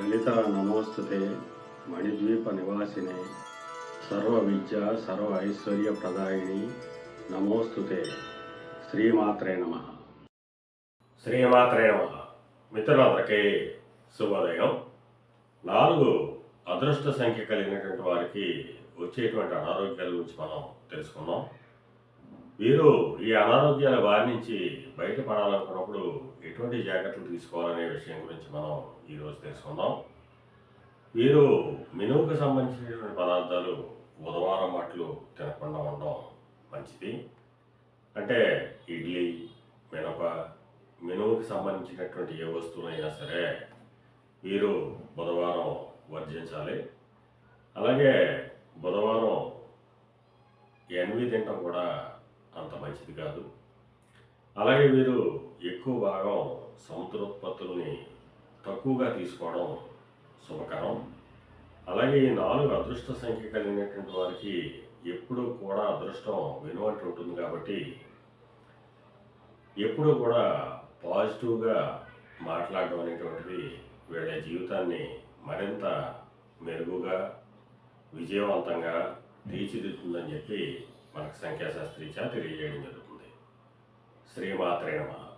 లలిత నమోస్తుతే మణిద్వీప నివాసినే. సర్వ విద్య సర్వ ఐశ్వర్య ప్రదాయిని నమోస్తుతే. శ్రీమాత్రే నమ. శ్రీమాత్రే నమ. మిత్రులందరికీ శుభోదయం. నాలుగు అదృష్ట సంఖ్య కలిగినటువంటి వారికి వచ్చేటువంటి అనారోగ్యాల గురించి మనం తెలుసుకుందాం వీరు ఈ అనారోగ్యాల బారి నుంచి బయటపడాలనుకున్నప్పుడు ఎటువంటి జాగ్రత్తలు తీసుకోవాలనే విషయం గురించి మనం ఈరోజు తెలుసుకుందాం. వీరు మినువుకు సంబంధించినటువంటి పదార్థాలు బుధవారం మట్లు తినకుండా ఉండడం మంచిది. అంటే ఇడ్లీ మినప మినుముకి సంబంధించినటువంటి ఏ వస్తువులైనా సరే వీరు బుధవారం వర్జించాలి. అలాగే బుధవారం ఎన్వి తింటాం కూడా అంత మంచిది కాదు. అలాగే వీరు ఎక్కువ భాగం సముద్రోత్పత్తులని తక్కువగా తీసుకోవడం శుభకరం. అలాగే ఈ నాలుగు అదృష్ట సంఖ్య కలిగినటువంటి వారికి ఎప్పుడూ కూడా అదృష్టం వెనువంటి ఉంటుంది కాబట్టి ఎప్పుడూ కూడా పాజిటివ్గా మాట్లాడడం అనేటువంటిది వీళ్ళ జీవితాన్ని మరింత మెరుగుగా విజయవంతంగా తీర్చిదిద్దుతుందని చెప్పి మనకు సంఖ్యాశాస్త్రీత్యా తెలియజేయడం జరుగుతుంది శ్రీమాత్రే నమః.